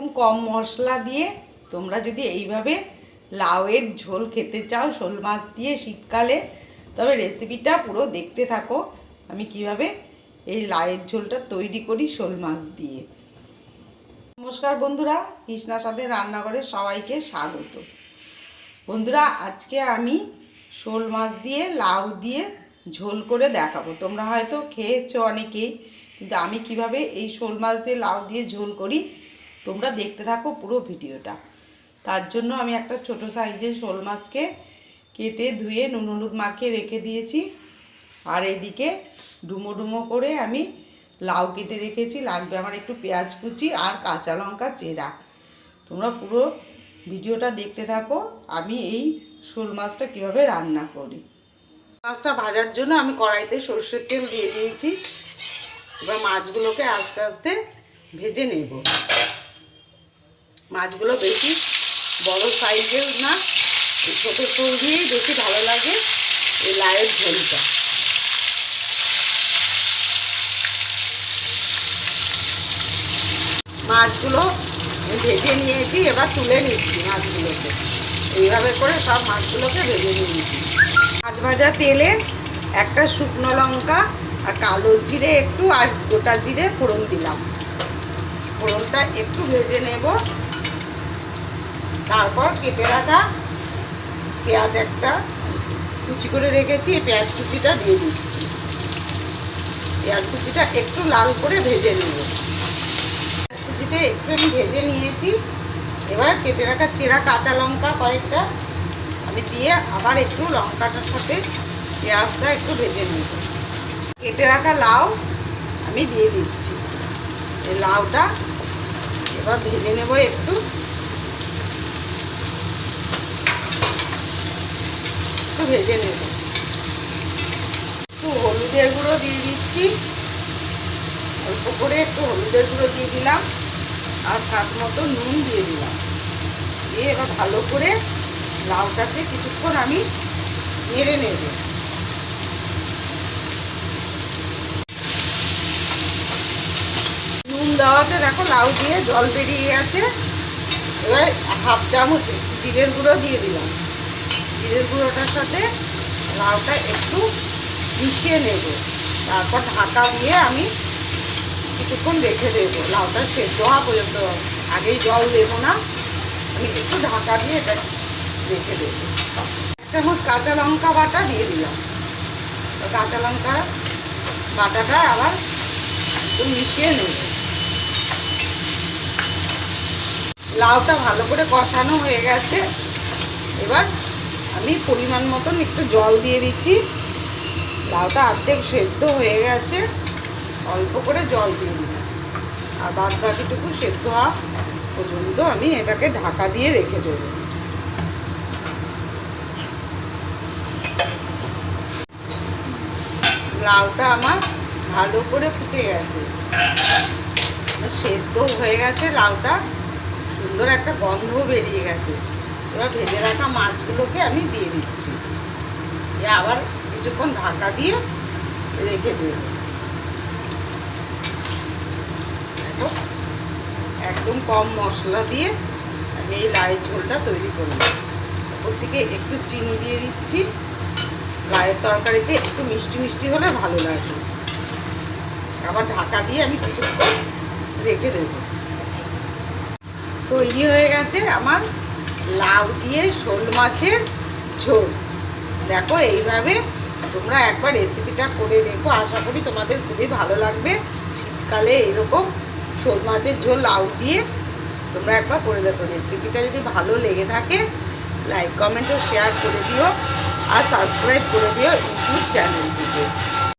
একদম কম মশলা দিয়ে তোমরা যদি এইভাবে লাউয়ের ঝোল খেতে চাও, শোল মাছ দিয়ে শীতকালে, তবে রেসিপিটা পুরো দেখতে থাকো। আমি কীভাবে এই লাউয়ের ঝোলটা তৈরি করি শোল মাছ দিয়ে। নমস্কার বন্ধুরা, কৃষ্ণা সাথে রান্নাঘরে সবাইকে স্বাগত। বন্ধুরা, আজকে আমি শোল মাছ দিয়ে, লাউ দিয়ে ঝোল করে দেখাবো। তোমরা হয়তো খেয়েছো অনেকেই, কিন্তু আমি কীভাবে এই শোল মাছ দিয়ে, লাউ দিয়ে ঝোল করি তোমরা দেখতে থাকো পুরো ভিডিওটা। তার জন্য আমি একটা ছোট সাইজের শোল মাছকে কেটে ধুয়ে নুন হলুদ মাখিয়ে রেখে দিয়েছি। আর এদিকে ডুমো ডুমো করে আমি লাউ কেটে রেখেছি। লাগবে আমার একটু পেঁয়াজ কুচি আর কাঁচা লঙ্কা চেরা। তোমরা পুরো ভিডিওটা দেখতে থাকো। আমি এই শোল মাছটা কীভাবে রান্না করি। মাছটা ভাজার জন্য আমি কড়াইতে সর্ষের তেল দিয়ে দিয়েছি। এবার মাছগুলোকে আস্তে আস্তে ভেজে নেব। মাছগুলো বেশি বড় সাইজের না, ছোটো শোল দিয়েই বেশি ভালো লাগে এই লায়ের ঝোলটা। মাছগুলো ভেজে নিয়েছি, এবার তুলে নিচ্ছি মাছগুলোকে। এইভাবে করে সব মাছগুলোকে ভেজে নিয়েছি। মাছ ভাজা তেলে একটা শুকনো লঙ্কা আর কালো জিরে একটু আর গোটা জিরে ফোড়ন দিলাম। ফোড়নটা একটু ভেজে নেব। তারপর কেটে রাখা পেঁয়াজ একটা, কুচি করে রেখেছি, পেঁয়াজ কুচিটা দিয়ে দিচ্ছি। পেঁয়াজ কুচিটা একটু লাল করে ভেজে নেব। পেঁয়াজ কুচিটা একটু আমি ভেজে নিয়েছি। এবার কেটে রাখা চেরা কাঁচা লঙ্কা কয়েকটা আমি দিয়ে আবার একটু লঙ্কাটার সাথে পেঁয়াজটা একটু ভেজে নেব। কেটে রাখা লাউ আমি দিয়ে দিচ্ছি। এই লাউটা এবার ভেজে নেব একটু। ভেজে নেব। একটু হলুদের গুঁড়ো দিয়ে দিচ্ছি। অল্প করে একটু হলুদের গুঁড়ো দিয়ে দিলাম। আর স্বাদ মতো নুন দিয়ে দিলাম। দিয়ে এবার ভালো করে লাউটাকে কিছুক্ষণ আমি নেড়ে নেব। নুন দেওয়াতে দেখো লাউ দিয়ে জল বেরিয়ে গেছে। এবার হাফ চামচ জিরের গুঁড়ো দিয়ে দিলাম। জিরের গুঁড়োটার সাথে লাউটা একটু মিশিয়ে নেব। তারপর ঢাকা দিয়ে আমি কিছুক্ষণ রেখে দেবো। লাউটা সেদ্ধ হওয়া পর্যন্ত। আগেই জল দেবো না। আমি একটু ঢাকা দিয়ে এটা রেখে দেবো। এক চামচ কাঁচা লঙ্কা বাটা দিয়ে দিলাম। কাঁচা লঙ্কা বাটাটা আবার একটু মিশিয়ে নেব। লাউটা ভালো করে কষানো হয়ে গেছে। এবার আমি পরিমাণ মতন একটু জল দিয়ে দিচ্ছি। লাউটা অর্ধেক সেদ্ধ হয়ে গেছে। অল্প করে জল দিয়ে দিই আর বাদ বাকিটুকু সেদ্ধ হওয়া পর্যন্ত আমি এটাকে ঢাকা দিয়ে রেখে দেবো। লাউটা আমার ভালো করে ফুটে গেছে। সেদ্ধ হয়ে গেছে লাউটা। সুন্দর একটা গন্ধ বেরিয়ে গেছে। এবার ভেজে রাখা মাছগুলোকে আমি দিয়ে দিচ্ছি। আবার কিছুক্ষণ ঢাকা দিয়ে রেখে দেব। দেখো, একদম কম মশলা দিয়ে আমি এই লাইয়ের ঝোলটা তৈরি করব ওর থেকে একটু চিনি দিয়ে দিচ্ছি। লাইয়ের তরকারিতে একটু মিষ্টি মিষ্টি হলে ভালো লাগবে আবার ঢাকা দিয়ে আমি কিছুক্ষণ রেখে দেব। তৈরি হয়ে গেছে আমার লাউ দিয়ে শোল মাছের ঝোল। দেখো এইভাবে তোমরা একবার রেসিপিটা করে দেখো। আশা করি তোমাদের খুবই ভালো লাগবে। শীতকালে এরকম শোল মাছের ঝোল, লাউ দিয়ে তোমরা একবার করে দেখো। রেসিপিটা যদি ভালো লেগে থাকে লাইক কমেন্ট ও শেয়ার করে দিও আর সাবস্ক্রাইব করে দিও ইউটিউব চ্যানেলটিকে